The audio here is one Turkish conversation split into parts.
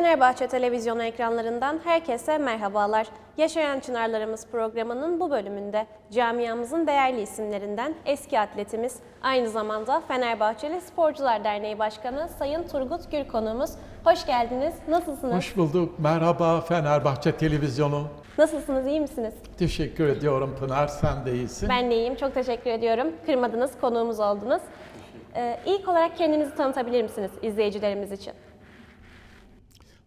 Fenerbahçe televizyonu ekranlarından herkese merhabalar. Yaşayan Çınarlarımız programının bu bölümünde camiamızın değerli isimlerinden eski atletimiz, aynı zamanda Fenerbahçeli Sporcular Derneği Başkanı Sayın Turgut Gür konuğumuz. Hoş geldiniz. Nasılsınız? Hoş bulduk. Merhaba Fenerbahçe Televizyonu. Nasılsınız? İyi misiniz? Teşekkür ediyorum Pınar. Sen de iyisin. Ben de iyiyim. Çok teşekkür ediyorum. Kırmadınız, konuğumuz oldunuz. Ee, ilk olarak kendinizi tanıtabilir misiniz izleyicilerimiz için?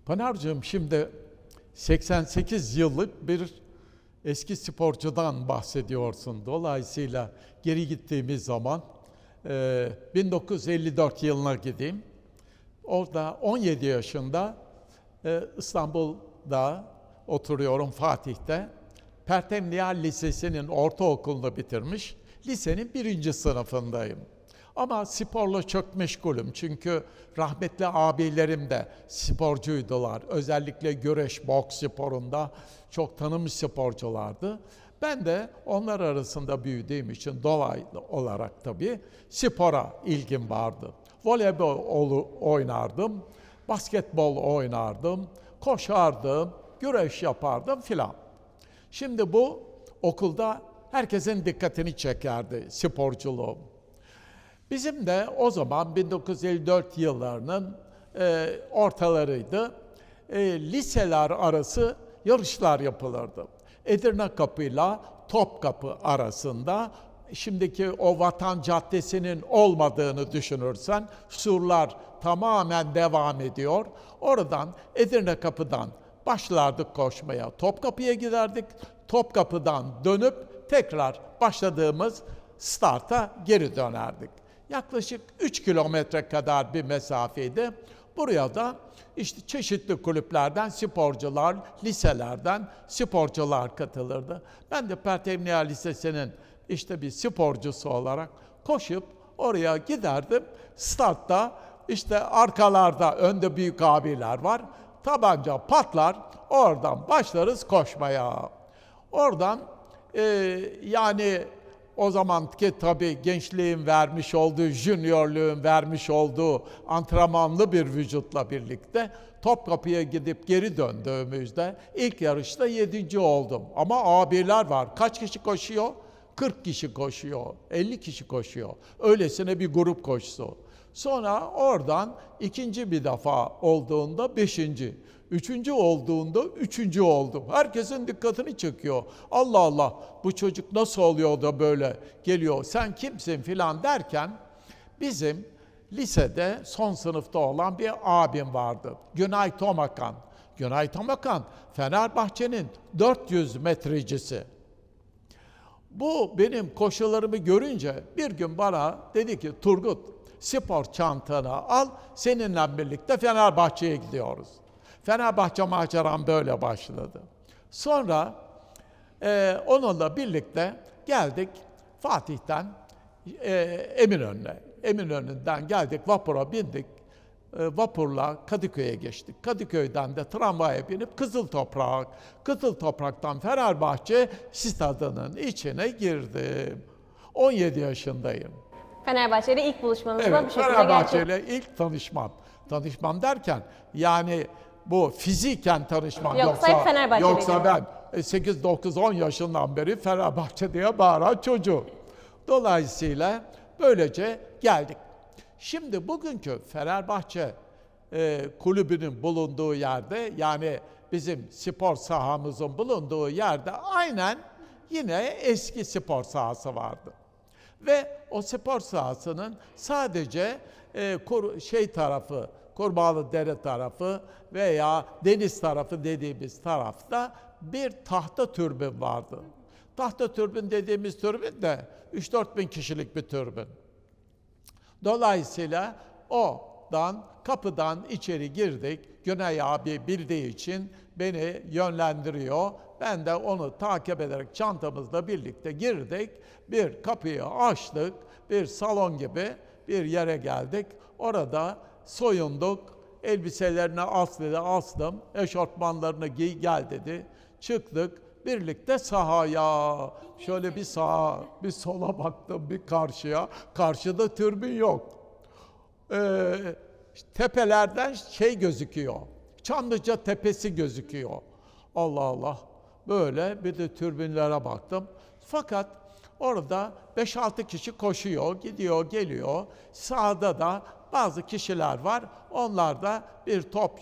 Pınar'cığım şimdi 88 yıllık bir eski sporcudan bahsediyorsun. Dolayısıyla geri gittiğimiz zaman e, 1954 yılına gideyim. Orada 17 yaşında e, İstanbul'da oturuyorum Fatih'te. Pertem Nihal Lisesi'nin ortaokulunu bitirmiş. Lisenin birinci sınıfındayım. Ama sporla çok meşgulüm çünkü rahmetli abilerim de sporcuydular. Özellikle güreş, boks sporunda çok tanınmış sporculardı. Ben de onlar arasında büyüdüğüm için dolaylı olarak tabii spora ilgim vardı. Voleybol oynardım, basketbol oynardım, koşardım, güreş yapardım filan. Şimdi bu okulda herkesin dikkatini çekerdi sporculuğum. Bizim de o zaman 1954 yıllarının e, ortalarıydı. E, liseler arası yarışlar yapılırdı. Edirne Kapı'yla Topkapı arasında şimdiki o Vatan Caddesi'nin olmadığını düşünürsen surlar tamamen devam ediyor. Oradan Edirne Kapı'dan başlardık koşmaya. Topkapı'ya giderdik. Topkapı'dan dönüp tekrar başladığımız starta geri dönerdik. Yaklaşık 3 kilometre kadar bir mesafeydi. Buraya da işte çeşitli kulüplerden sporcular, liselerden sporcular katılırdı. Ben de Pertemniye Lisesi'nin işte bir sporcusu olarak koşup oraya giderdim. Startta işte arkalarda önde büyük abiler var. Tabanca patlar, oradan başlarız koşmaya. Oradan e, yani o zamanki tabii gençliğin vermiş olduğu, juniorluğun vermiş olduğu antrenmanlı bir vücutla birlikte Topkapı'ya gidip geri döndüğümüzde ilk yarışta yedinci oldum. Ama abiler var. Kaç kişi koşuyor? 40 kişi koşuyor, 50 kişi koşuyor. Öylesine bir grup koşusu. Sonra oradan ikinci bir defa olduğunda beşinci. Üçüncü olduğunda üçüncü oldum. Herkesin dikkatini çekiyor. Allah Allah bu çocuk nasıl oluyor da böyle geliyor sen kimsin filan derken bizim lisede son sınıfta olan bir abim vardı. Günay Tomakan. Günay Tomakan Fenerbahçe'nin 400 metrecisi. Bu benim koşularımı görünce bir gün bana dedi ki Turgut spor çantanı al seninle birlikte Fenerbahçe'ye gidiyoruz. Fenerbahçe maceram böyle başladı. Sonra e, onunla birlikte geldik Fatih'ten e, Eminönü'ne. Eminönü'nden geldik vapura bindik. E, vapurla Kadıköy'e geçtik. Kadıköy'den de tramvaya binip Kızıl Toprak, Kızıl Toprak'tan Fenerbahçe stadının içine girdim. 17 yaşındayım. Fenerbahçe ile ilk buluşmanız da bu Evet, şekilde Fenerbahçe gerçek. ile ilk tanışmam. Tanışmam derken yani bu fiziken tanışmam Yoksa yoksa Fenerbahçe'de yoksa ben e, 8 9 10 yaşından beri Fenerbahçe diye bağıran çocuğum. Dolayısıyla böylece geldik. Şimdi bugünkü Fenerbahçe e, kulübünün bulunduğu yerde yani bizim spor sahamızın bulunduğu yerde aynen yine eski spor sahası vardı. Ve o spor sahasının sadece e, şey tarafı, Kurbağalı Dere tarafı veya deniz tarafı dediğimiz tarafta bir tahta türbün vardı. Tahta türbün dediğimiz türbün de 3-4 bin kişilik bir türbün. Dolayısıyla oradan kapıdan içeri girdik. Güney abi bildiği için beni yönlendiriyor. Ben de onu takip ederek çantamızla birlikte girdik. Bir kapıyı açtık. Bir salon gibi bir yere geldik. Orada soyunduk. Elbiselerini as dedi, astım. Eşortmanlarını giy gel dedi. Çıktık. Birlikte sahaya, şöyle bir sağa, bir sola baktım, bir karşıya. Karşıda türbün yok. Ee, tepelerden şey gözüküyor. Çamlıca Tepesi gözüküyor. Allah Allah. Böyle bir de türbinlere baktım. Fakat orada 5-6 kişi koşuyor, gidiyor, geliyor. Sağda da bazı kişiler var. Onlar da bir top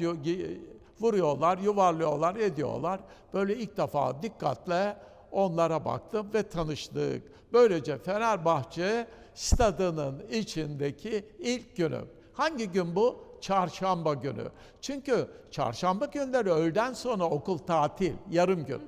vuruyorlar, yuvarlıyorlar, ediyorlar. Böyle ilk defa dikkatle onlara baktım ve tanıştık. Böylece Fenerbahçe stadının içindeki ilk günüm. Hangi gün bu? Çarşamba günü. Çünkü çarşamba günleri öğleden sonra okul tatil, yarım gün.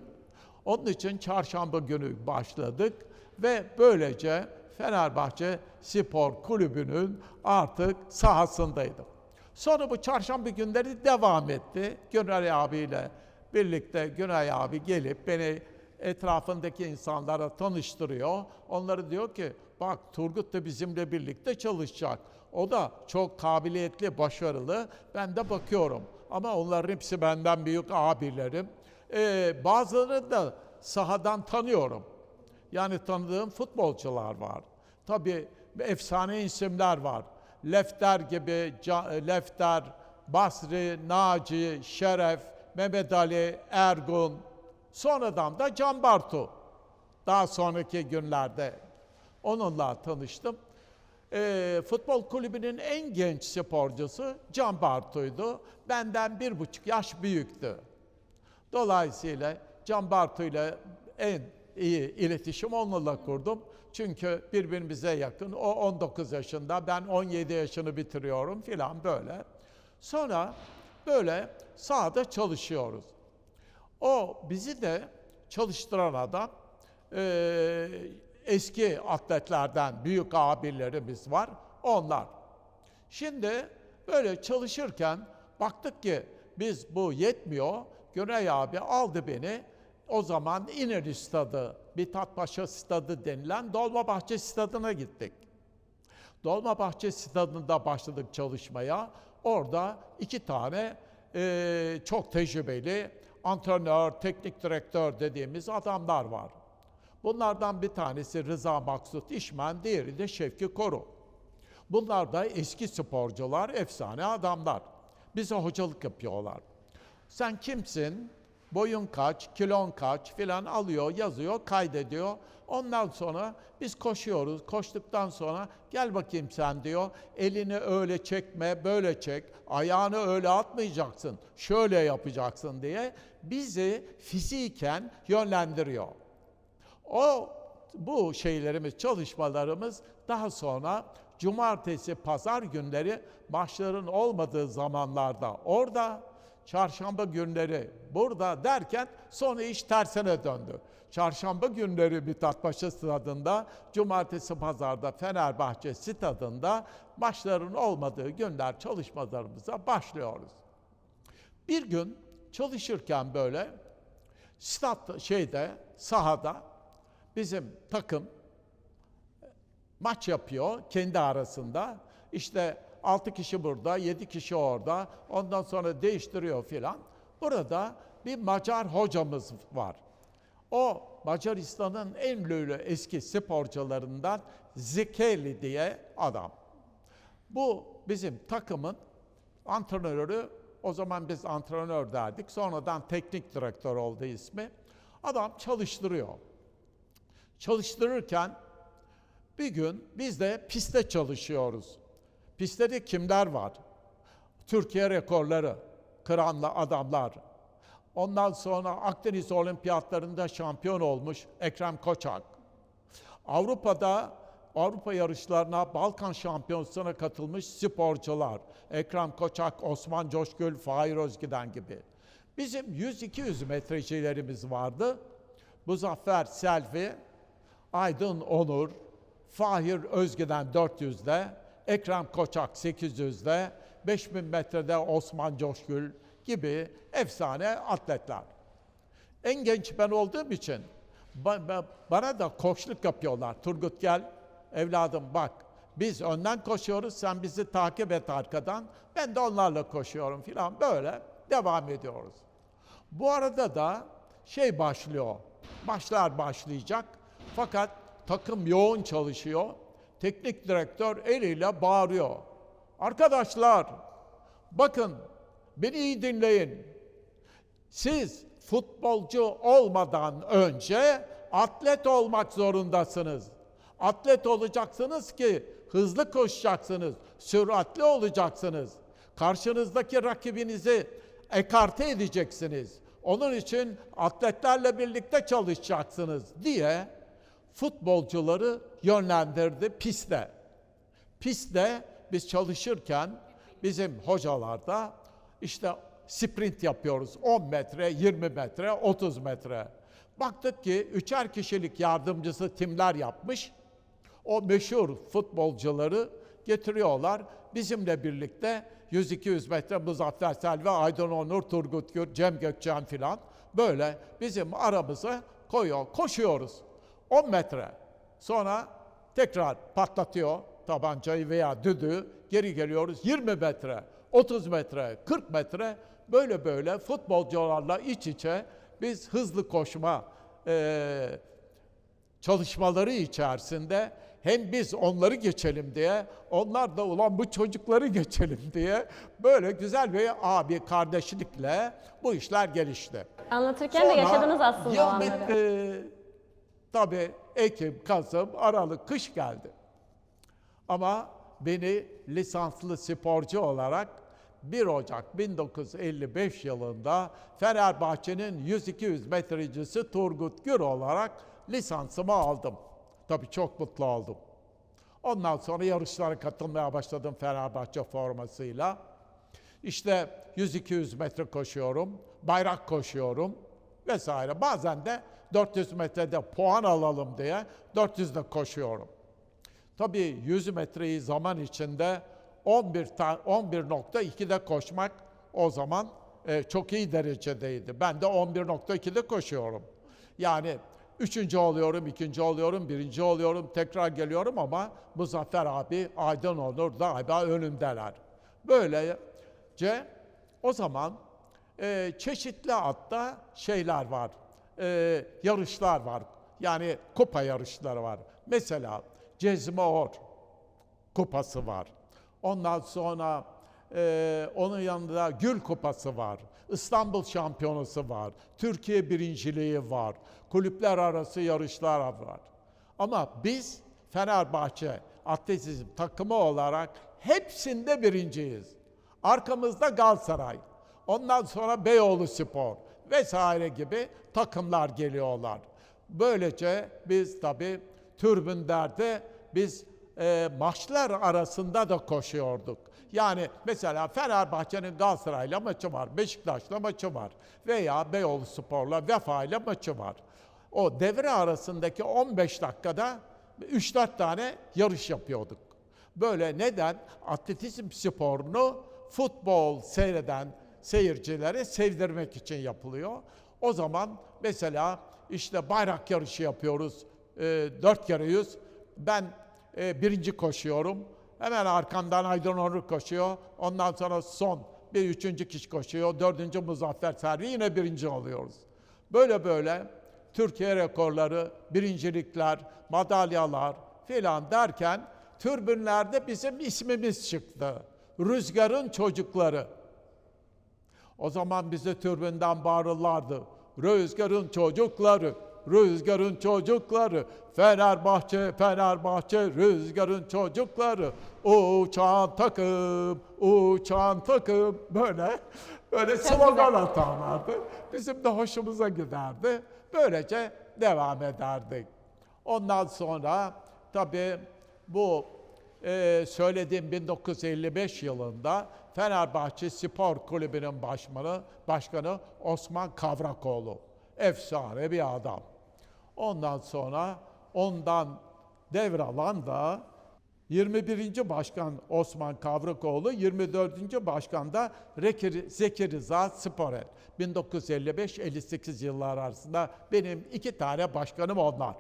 Onun için çarşamba günü başladık ve böylece Fenerbahçe Spor Kulübü'nün artık sahasındaydım. Sonra bu çarşamba günleri devam etti. Günay abiyle birlikte Günay abi gelip beni etrafındaki insanlara tanıştırıyor. Onları diyor ki bak Turgut da bizimle birlikte çalışacak. O da çok kabiliyetli, başarılı. Ben de bakıyorum. Ama onların hepsi benden büyük abilerim. Ee, bazılarını da sahadan tanıyorum. Yani tanıdığım futbolcular var. Tabii efsane isimler var. Lefter gibi, Ca- Lefter, Basri, Naci, Şeref, Mehmet Ali, Ergun, sonradan da Can Bartu. Daha sonraki günlerde onunla tanıştım. Ee, futbol kulübünün en genç sporcusu Can Bartu'ydu. Benden bir buçuk yaş büyüktü. Dolayısıyla Can Bartu ile en iyi iletişim onunla kurdum. Çünkü birbirimize yakın. O 19 yaşında, ben 17 yaşını bitiriyorum filan böyle. Sonra böyle sahada çalışıyoruz. O bizi de çalıştıran adam eee, eski atletlerden büyük abilerimiz var. Onlar. Şimdi böyle çalışırken baktık ki biz bu yetmiyor. Güney abi aldı beni. O zaman İnönü Stadı, Mithatpaşa Stadı denilen Dolmabahçe Stadı'na gittik. Dolmabahçe Stadı'nda başladık çalışmaya. Orada iki tane eee, çok tecrübeli antrenör, teknik direktör dediğimiz adamlar var. Bunlardan bir tanesi Rıza Maksut İşmen, diğeri de Şevki Koru. Bunlar da eski sporcular, efsane adamlar. Bize hocalık yapıyorlar. Sen kimsin? Boyun kaç, kilon kaç filan alıyor, yazıyor, kaydediyor. Ondan sonra biz koşuyoruz. Koştuktan sonra gel bakayım sen diyor. Elini öyle çekme, böyle çek. Ayağını öyle atmayacaksın. Şöyle yapacaksın diye bizi fiziken yönlendiriyor. O bu şeylerimiz, çalışmalarımız daha sonra cumartesi, pazar günleri maçların olmadığı zamanlarda orada, çarşamba günleri burada derken sonra iş tersine döndü. Çarşamba günleri Mithatpaşa stadında, cumartesi pazarda Fenerbahçe stadında maçların olmadığı günler çalışmalarımıza başlıyoruz. Bir gün çalışırken böyle stat şeyde sahada bizim takım maç yapıyor kendi arasında. İşte 6 kişi burada, 7 kişi orada. Ondan sonra değiştiriyor filan. Burada bir Macar hocamız var. O Macaristan'ın en ünlü eski sporcularından Zekeli diye adam. Bu bizim takımın antrenörü, o zaman biz antrenör derdik, sonradan teknik direktör oldu ismi. Adam çalıştırıyor. Çalıştırırken bir gün biz de pistte çalışıyoruz. Pistte kimler var? Türkiye rekorları, kıranlı adamlar. Ondan sonra Akdeniz Olimpiyatlarında şampiyon olmuş Ekrem Koçak. Avrupa'da Avrupa yarışlarına, Balkan Şampiyonası'na katılmış sporcular. Ekrem Koçak, Osman Coşkul, Fahir Özgiden gibi. Bizim 100-200 metrecilerimiz vardı. Muzaffer Selvi, Aydın Onur, Fahir Özgüden 400'de, Ekrem Koçak 800'de, 5000 metrede Osman Coşkul gibi efsane atletler. En genç ben olduğum için ba- ba- bana da koçluk yapıyorlar. Turgut gel evladım bak biz önden koşuyoruz sen bizi takip et arkadan. Ben de onlarla koşuyorum filan böyle devam ediyoruz. Bu arada da şey başlıyor. Maçlar başlayacak. Fakat takım yoğun çalışıyor. Teknik direktör eliyle bağırıyor. Arkadaşlar bakın Beni iyi dinleyin. Siz futbolcu olmadan önce atlet olmak zorundasınız. Atlet olacaksınız ki hızlı koşacaksınız, süratli olacaksınız. Karşınızdaki rakibinizi ekarte edeceksiniz. Onun için atletlerle birlikte çalışacaksınız diye futbolcuları yönlendirdi piste. Pistte biz çalışırken bizim hocalarda işte sprint yapıyoruz. 10 metre, 20 metre, 30 metre. Baktık ki üçer kişilik yardımcısı timler yapmış. O meşhur futbolcuları getiriyorlar. Bizimle birlikte 100-200 metre Muzaffer Selvi, Aydın Onur, Turgut Gür, Cem Gökçen filan böyle bizim aramıza koyuyor. Koşuyoruz. 10 metre. Sonra tekrar patlatıyor tabancayı veya düdüğü. Geri geliyoruz 20 metre, 30 metre, 40 metre böyle böyle futbolcularla iç içe biz hızlı koşma eee çalışmaları içerisinde hem biz onları geçelim diye, onlar da ulan bu çocukları geçelim diye böyle güzel bir abi kardeşlikle bu işler gelişti. Anlatırken de yaşadınız aslında o yıl anları. bitti. Tabii Ekim, Kasım, Aralık, kış geldi. Ama beni lisanslı sporcu olarak 1 Ocak 1955 yılında Fenerbahçe'nin 100-200 metrecisi Turgut Gür olarak lisansımı aldım. Tabii çok mutlu oldum. Ondan sonra yarışlara katılmaya başladım Fenerbahçe formasıyla. İşte 100-200 metre koşuyorum, bayrak koşuyorum vesaire. Bazen de 400 metrede puan alalım diye 400'de koşuyorum. Tabii 100 metreyi zaman içinde 11 ta- 11.2'de koşmak o zaman e, çok iyi derecedeydi. Ben de 11.2'de koşuyorum. Yani üçüncü oluyorum, ikinci oluyorum, birinci oluyorum, tekrar geliyorum ama Muzaffer abi, Aydın Onur daima önümdeler. Böylece o zaman e, çeşitli atta şeyler var, e, yarışlar var. Yani kupa yarışları var. Mesela Cezmi Or kupası var. Ondan sonra e, onun yanında Gül Kupası var. İstanbul Şampiyonası var. Türkiye birinciliği var. Kulüpler arası yarışlar var. Ama biz Fenerbahçe atletizm takımı olarak hepsinde birinciyiz. Arkamızda Galatasaray. Ondan sonra Beyoğlu Spor vesaire gibi takımlar geliyorlar. Böylece biz tabii türbünlerde biz e, maçlar arasında da koşuyorduk. Yani mesela Fenerbahçe'nin Galatasaray'la maçı var, Beşiktaş'la maçı var veya Beyoğlu Spor'la Vefa'yla maçı var. O devre arasındaki 15 dakikada 3-4 tane yarış yapıyorduk. Böyle neden? Atletizm sporunu futbol seyreden seyircilere sevdirmek için yapılıyor. O zaman mesela işte bayrak yarışı yapıyoruz. E, 4 kere 100. Ben e, birinci koşuyorum. Hemen arkamdan Aydın Onur koşuyor. Ondan sonra son bir üçüncü kişi koşuyor. Dördüncü Muzaffer Servi yine birinci oluyoruz. Böyle böyle Türkiye rekorları, birincilikler, madalyalar filan derken türbünlerde bizim ismimiz çıktı. Rüzgarın çocukları. O zaman bize türbünden bağırırlardı. Rüzgarın çocukları, rüzgarın çocukları, Fenerbahçe, Fenerbahçe, rüzgarın çocukları, uçan takım, uçan takım, böyle, böyle slogan atarlardı. Bizim de hoşumuza giderdi. Böylece devam ederdik. Ondan sonra tabii bu e, söylediğim 1955 yılında Fenerbahçe Spor Kulübü'nün başkanı, başkanı Osman Kavrakoğlu. Efsane bir adam. Ondan sonra ondan devralan da 21. Başkan Osman Kavrakoğlu, 24. Başkan da Zeki Rıza Sporet. 1955-58 yıllar arasında benim iki tane başkanım onlar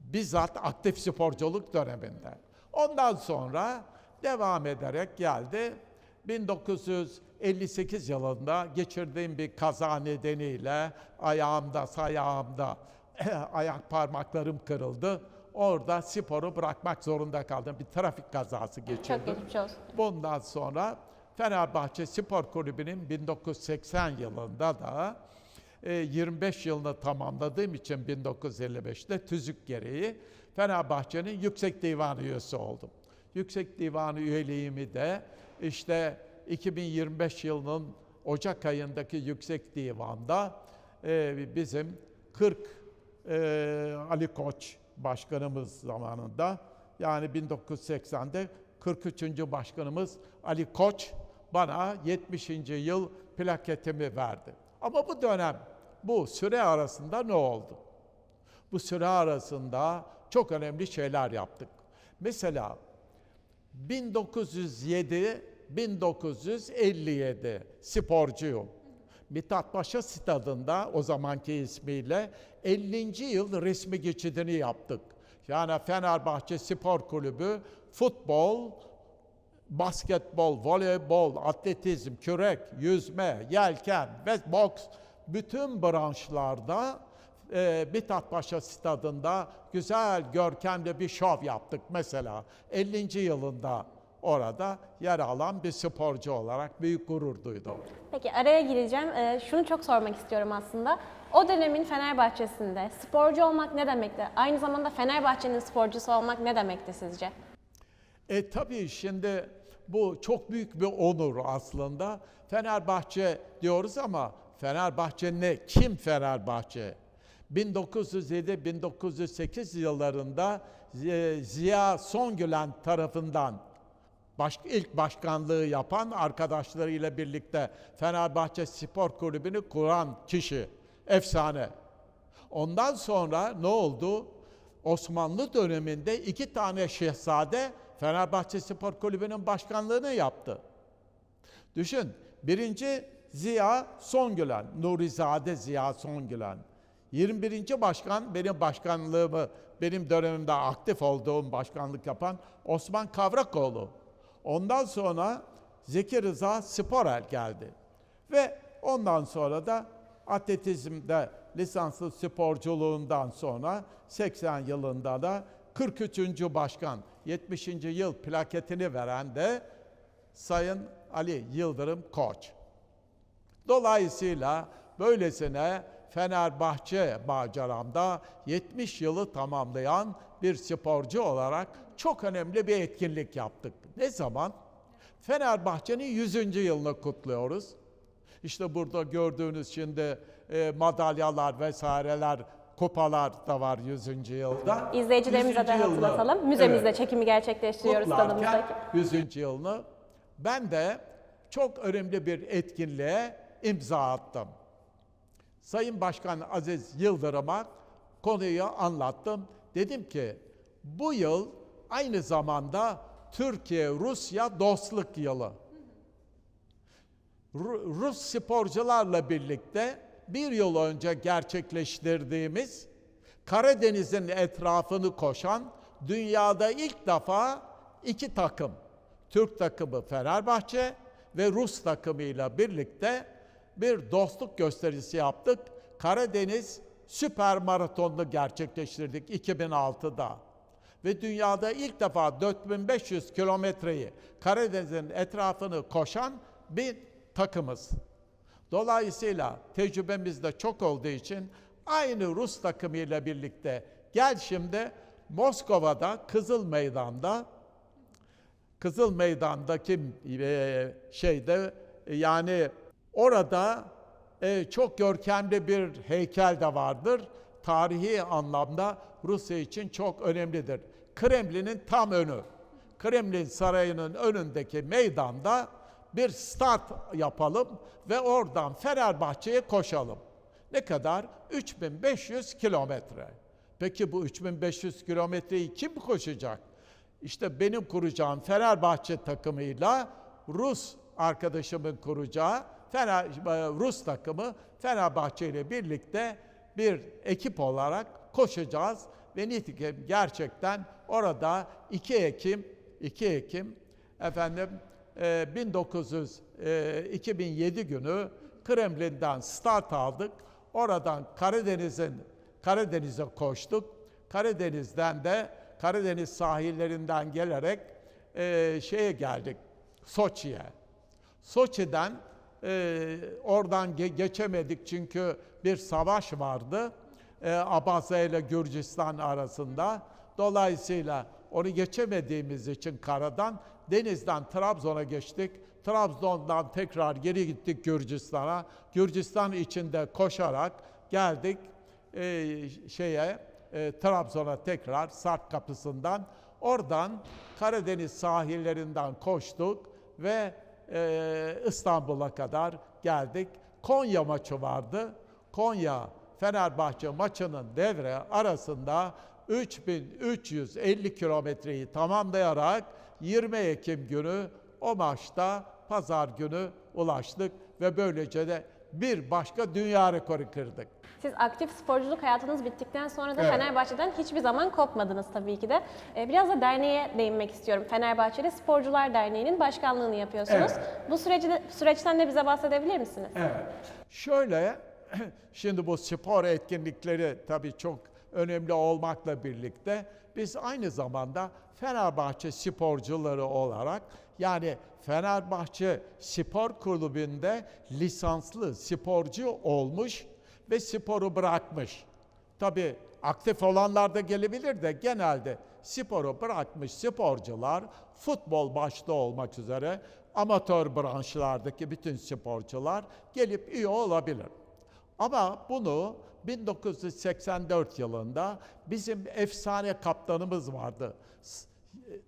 bizzat aktif sporculuk döneminde. Ondan sonra devam ederek geldi. 1958 yılında geçirdiğim bir kaza nedeniyle ayağımda, sayağımda ayak parmaklarım kırıldı. Orada sporu bırakmak zorunda kaldım. Bir trafik kazası geçirdim. Çok. Bundan sonra Fenerbahçe Spor Kulübü'nün 1980 yılında da e, 25 yılını tamamladığım için 1955'te tüzük gereği Fenerbahçe'nin Yüksek Divan üyesi oldum. Yüksek Divan üyeliğimi de işte 2025 yılının Ocak ayındaki Yüksek Divan'da e, bizim 40 e, Ali Koç başkanımız zamanında yani 1980'de 43. başkanımız Ali Koç bana 70. yıl plaketimi verdi. Ama bu dönem, bu süre arasında ne oldu? Bu süre arasında çok önemli şeyler yaptık. Mesela 1907 1957 sporcuyum. Mithat Paşa Stadında o zamanki ismiyle 50. yıl resmi geçidini yaptık. Yani Fenerbahçe Spor Kulübü futbol, basketbol, voleybol, atletizm, kürek, yüzme, yelken ve boks bütün branşlarda e, Mithat Paşa Stadında güzel, görkemli bir şov yaptık mesela. 50. yılında orada yer alan bir sporcu olarak büyük gurur duydum. Peki araya gireceğim. Ee, şunu çok sormak istiyorum aslında. O dönemin Fenerbahçe'sinde sporcu olmak ne demekti? Aynı zamanda Fenerbahçe'nin sporcusu olmak ne demekti sizce? E tabii şimdi bu çok büyük bir onur aslında. Fenerbahçe diyoruz ama Fenerbahçe ne? Kim Fenerbahçe? 1907-1908 yıllarında Zi- Ziya Songülen tarafından baş, ilk başkanlığı yapan arkadaşlarıyla birlikte Fenerbahçe Spor Kulübü'nü kuran kişi, efsane. Ondan sonra ne oldu? Osmanlı döneminde iki tane şehzade Fenerbahçe Spor Kulübü'nün başkanlığını yaptı. Düşün, birinci Ziya Songülen, Nurizade Ziya Songülen. 21. başkan benim başkanlığımı, benim dönemimde aktif olduğum başkanlık yapan Osman Kavrakoğlu. Ondan sonra Zeki Rıza Sporel geldi. Ve ondan sonra da atletizmde lisanslı sporculuğundan sonra 80 yılında da 43. başkan 70. yıl plaketini veren de Sayın Ali Yıldırım Koç. Dolayısıyla böylesine Fenerbahçe maceramda 70 yılı tamamlayan bir sporcu olarak çok önemli bir etkinlik yaptık. Ne zaman? Fenerbahçe'nin 100. yılını kutluyoruz. İşte burada gördüğünüz şimdi e, madalyalar vesaireler, kupalar da var 100. yılda. İzleyicilerimize 100. de yılını, hatırlatalım. Müzemizde evet, çekimi gerçekleştiriyoruz stadımızdaki. 100. yılını ben de çok önemli bir etkinliğe imza attım. Sayın Başkan Aziz Yıldırım'a konuyu anlattım. Dedim ki bu yıl aynı zamanda Türkiye-Rusya dostluk yılı. Ru- Rus sporcularla birlikte bir yıl önce gerçekleştirdiğimiz Karadeniz'in etrafını koşan dünyada ilk defa iki takım, Türk takımı Fenerbahçe ve Rus takımıyla birlikte bir dostluk gösterisi yaptık. Karadeniz Süper Maratonunu gerçekleştirdik 2006'da. Ve dünyada ilk defa 4500 kilometreyi Karadeniz'in etrafını koşan bir takımız. Dolayısıyla tecrübemiz de çok olduğu için aynı Rus takımıyla birlikte gel şimdi Moskova'da Kızıl Meydan'da Kızıl Meydan'daki e, şeyde yani orada e, çok görkemli bir heykel de vardır. Tarihi anlamda Rusya için çok önemlidir. Kremlin'in tam önü. Kremlin Sarayı'nın önündeki meydanda bir start yapalım ve oradan Fenerbahçe'ye koşalım. Ne kadar? 3500 kilometre. Peki bu 3500 kilometreyi kim koşacak? İşte benim kuracağım Fenerbahçe takımıyla Rus arkadaşımın kuracağı Fener, Rus takımı Fenerbahçe ile birlikte bir ekip olarak koşacağız ve nitekim gerçekten orada 2 Ekim 2 Ekim efendim e, 1900 e, 2007 günü Kremlin'den start aldık. Oradan Karadeniz'in Karadeniz'e koştuk. Karadeniz'den de Karadeniz sahillerinden gelerek e, şeye geldik. Soçi'ye. Soçi'den e, oradan ge- geçemedik çünkü bir savaş vardı. E, Abazya ile Gürcistan arasında. Dolayısıyla onu geçemediğimiz için karadan denizden Trabzon'a geçtik. Trabzon'dan tekrar geri gittik Gürcistan'a. Gürcistan içinde koşarak geldik e, şeye e, Trabzon'a tekrar Sarp kapısından. Oradan Karadeniz sahillerinden koştuk ve e, İstanbul'a kadar geldik. Konya maçı vardı. Konya Fenerbahçe maçının devre arasında 3350 kilometreyi tamamlayarak 20 Ekim günü o maçta pazar günü ulaştık ve böylece de bir başka dünya rekoru kırdık. Siz aktif sporculuk hayatınız bittikten sonra da Evet. Fenerbahçe'den hiçbir zaman kopmadınız tabii ki de. Ee, Biraz da derneğe değinmek istiyorum. Fenerbahçeli Sporcular Derneği'nin başkanlığını yapıyorsunuz. Evet. Bu süreci de, süreçten de bize bahsedebilir misiniz? Evet. Şöyle, şimdi bu spor etkinlikleri tabii çok önemli olmakla birlikte biz aynı zamanda Fenerbahçe sporcuları olarak yani Fenerbahçe Spor Kulübü'nde lisanslı sporcu olmuş ve sporu bırakmış. Tabii aktif olanlar da gelebilir de genelde sporu bırakmış sporcular futbol başta olmak üzere amatör branşlardaki bütün sporcular gelip üye olabilir. Ama bunu 1984 yılında bizim efsane kaptanımız vardı.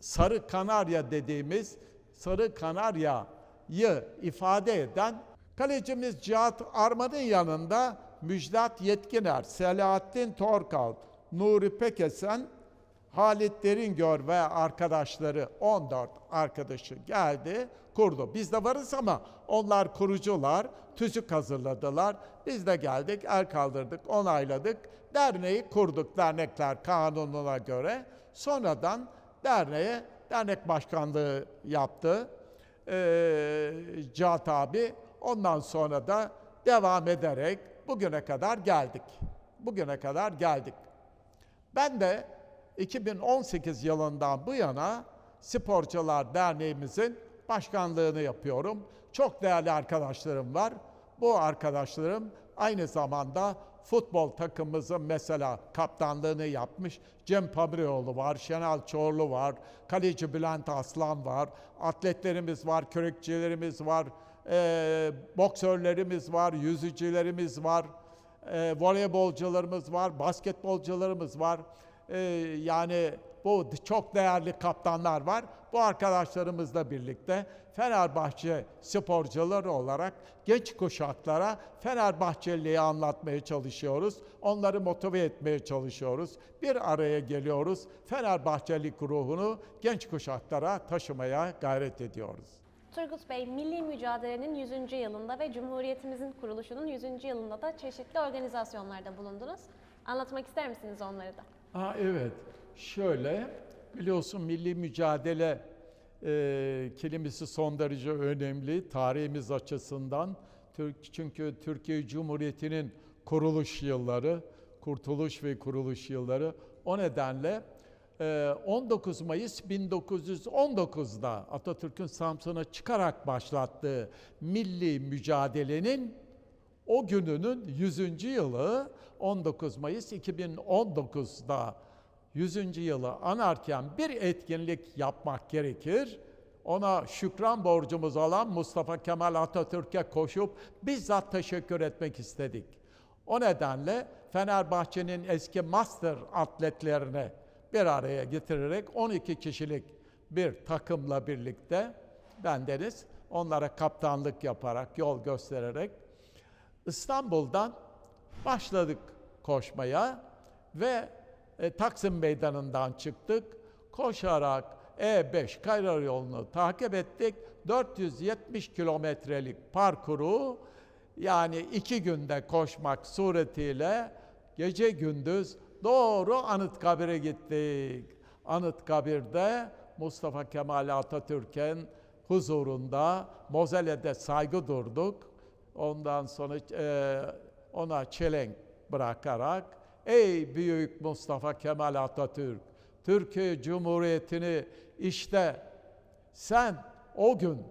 Sarı Kanarya dediğimiz Sarı Kanarya'yı ifade eden kalecimiz Cihat Arman'ın yanında Müjdat Yetkiner, Selahattin Torkal, Nuri Pekesen, Halit Deringör ve arkadaşları 14 arkadaşı geldi, kurdu. Biz de varız ama onlar kurucular, tüzük hazırladılar. Biz de geldik, el kaldırdık, onayladık. Derneği kurduk dernekler kanununa göre. Sonradan derneğe dernek başkanlığı yaptı. Ee, Cihat abi. Ondan sonra da devam ederek bugüne kadar geldik. Bugüne kadar geldik. Ben de 2018 yılından bu yana Sporcular Derneğimizin başkanlığını yapıyorum. Çok değerli arkadaşlarım var. Bu arkadaşlarım aynı zamanda futbol takımımızın mesela kaptanlığını yapmış. Cem Pabrioğlu var, Şenal Çorlu var, kaleci Bülent Aslan var, atletlerimiz var, kürekçilerimiz var, eee, boksörlerimiz var, yüzücülerimiz var, e, voleybolcularımız var, basketbolcularımız var. E, yani bu çok değerli kaptanlar var. Bu arkadaşlarımızla birlikte Fenerbahçe sporcuları olarak genç kuşaklara Fenerbahçeliği anlatmaya çalışıyoruz. Onları motive etmeye çalışıyoruz. Bir araya geliyoruz. Fenerbahçelik ruhunu genç kuşaklara taşımaya gayret ediyoruz. Turgut Bey, milli mücadelenin 100. yılında ve Cumhuriyetimizin kuruluşunun 100. yılında da çeşitli organizasyonlarda bulundunuz. Anlatmak ister misiniz onları da? Ha evet. Şöyle biliyorsun milli mücadele e, kelimesi son derece önemli tarihimiz açısından. Türk çünkü Türkiye Cumhuriyeti'nin kuruluş yılları, kurtuluş ve kuruluş yılları. O nedenle e, 19 Mayıs 1919'da Atatürk'ün Samsun'a çıkarak başlattığı milli mücadelenin o gününün 100. yılı 19 Mayıs 2019'da 100. yılı anarken bir etkinlik yapmak gerekir. Ona şükran borcumuz olan Mustafa Kemal Atatürk'e koşup bizzat teşekkür etmek istedik. O nedenle Fenerbahçe'nin eski master atletlerini bir araya getirerek 12 kişilik bir takımla birlikte bendeniz onlara kaptanlık yaparak, yol göstererek İstanbul'dan başladık koşmaya ve e, Taksim Meydanı'ndan çıktık. Koşarak E5 Kayrar yolunu takip ettik. 470 kilometrelik parkuru yani iki günde koşmak suretiyle gece gündüz doğru Anıtkabir'e gittik. Anıtkabir'de Mustafa Kemal Atatürk'ün huzurunda Mozele'de saygı durduk. Ondan sonra e, ona çelenk bırakarak ey büyük Mustafa Kemal Atatürk Türkiye Cumhuriyeti'ni işte sen o gün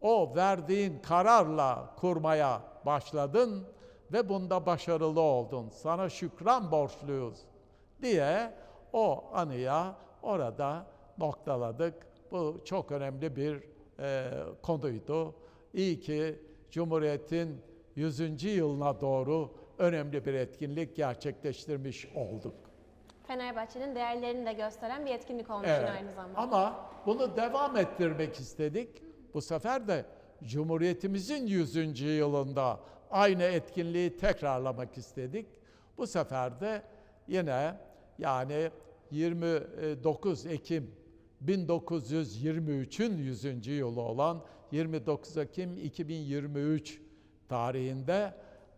o verdiğin kararla kurmaya başladın ve bunda başarılı oldun. Sana şükran borçluyuz diye o anıya orada noktaladık. Bu çok önemli bir e, konuydu. İyi ki Cumhuriyet'in 100. yılına doğru önemli bir etkinlik gerçekleştirmiş olduk. Fenerbahçe'nin değerlerini de gösteren bir etkinlik olmuş Evet. aynı zamanda. Ama bunu devam ettirmek istedik. Bu sefer de Cumhuriyetimizin 100. yılında aynı etkinliği tekrarlamak istedik. Bu sefer de yine yani 29 Ekim 1923'ün 100. yılı olan 29 Ekim 2023 tarihinde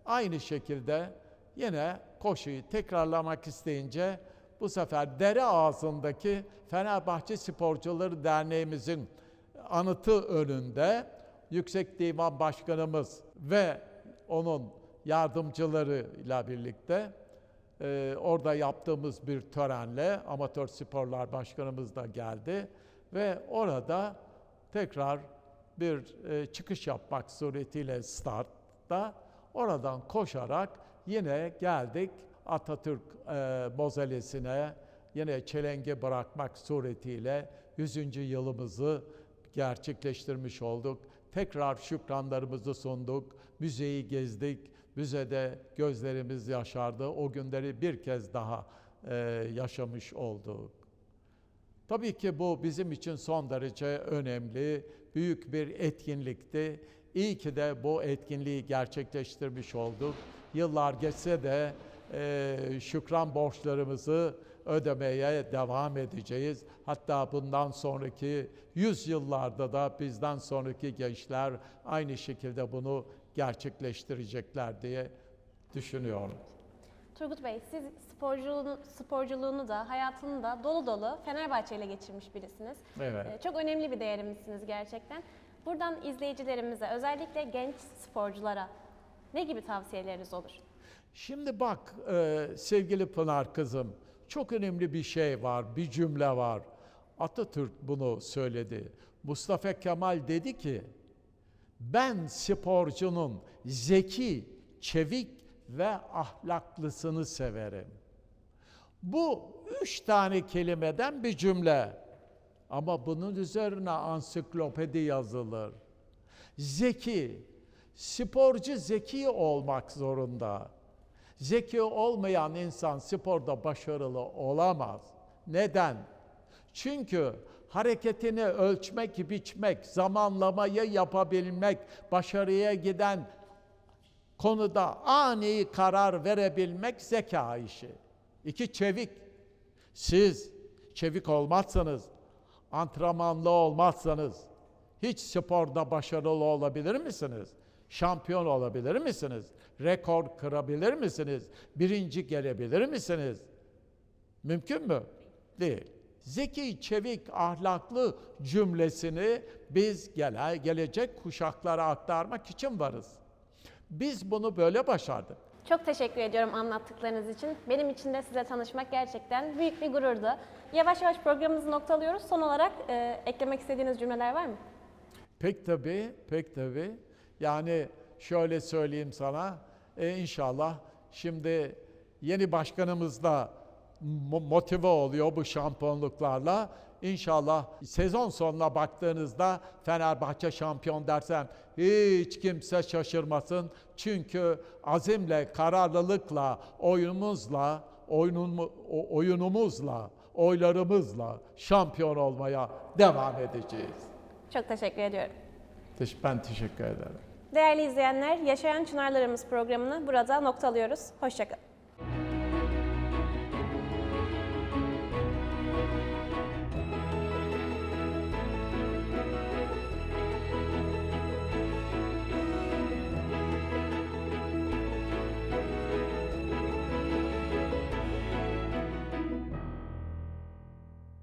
aynı şekilde yine koşuyu tekrarlamak isteyince bu sefer dere ağzındaki Fenerbahçe Sporcuları Derneğimizin anıtı önünde Yüksek Divan Başkanımız ve onun yardımcılarıyla birlikte e, orada yaptığımız bir törenle Amatör Sporlar Başkanımız da geldi ve orada tekrar bir e, çıkış yapmak suretiyle startta oradan koşarak yine geldik Atatürk e, mozalesine yine çelenge bırakmak suretiyle 100. yılımızı gerçekleştirmiş olduk. Tekrar şükranlarımızı sunduk. Müzeyi gezdik. Müzede gözlerimiz yaşardı. O günleri bir kez daha e, yaşamış olduk. Tabii ki bu bizim için son derece önemli, büyük bir etkinlikti. İyi ki de bu etkinliği gerçekleştirmiş olduk. Yıllar geçse de e, şükran borçlarımızı ödemeye devam edeceğiz. Hatta bundan sonraki yüzyıllarda da bizden sonraki gençler aynı şekilde bunu gerçekleştirecekler diye düşünüyorum. Turgut Bey, siz sporculuğunu, sporculuğunu da, hayatını da dolu dolu Fenerbahçe ile geçirmiş birisiniz. Evet. Ee, Çok önemli bir değerimizsiniz gerçekten. Buradan izleyicilerimize, özellikle genç sporculara ne gibi tavsiyeleriniz olur? Şimdi bak e, sevgili Pınar kızım, çok önemli bir şey var, bir cümle var. Atatürk bunu söyledi. Mustafa Kemal dedi ki, ben sporcunun zeki, çevik ve ahlaklısını severim. Bu üç tane kelimeden bir cümle. Ama bunun üzerine ansiklopedi yazılır. Zeki, sporcu zeki olmak zorunda. Zeki olmayan insan sporda başarılı olamaz. Neden? Çünkü hareketini ölçmek, biçmek, zamanlamayı yapabilmek, başarıya giden konuda ani karar verebilmek zeka işi. İki çevik. Siz çevik olmazsanız, antrenmanlı olmazsanız hiç sporda başarılı olabilir misiniz? Şampiyon olabilir misiniz? Rekor kırabilir misiniz? Birinci gelebilir misiniz? Mümkün mü? Değil. Zeki, çevik, ahlaklı cümlesini biz gele, gelecek kuşaklara aktarmak için varız. Biz bunu böyle başardık. Çok teşekkür ediyorum anlattıklarınız için. Benim için de size tanışmak gerçekten büyük bir gururdu. Yavaş yavaş programımızı noktalıyoruz. Son olarak e, eklemek istediğiniz cümleler var mı? Pek tabii, pek tabii. Yani şöyle söyleyeyim sana, e, inşallah şimdi yeni başkanımız da mo- motive oluyor bu şampiyonluklarla. İnşallah sezon sonuna baktığınızda Fenerbahçe şampiyon dersem hiç kimse şaşırmasın. Çünkü azimle, kararlılıkla, oyunumuzla, oyunumu- o- oyunumuzla, oylarımızla şampiyon olmaya devam edeceğiz. Çok teşekkür ediyorum. Ben teşekkür ederim. Değerli izleyenler, Yaşayan Çınarlarımız programını burada noktalıyoruz. Hoşçakalın.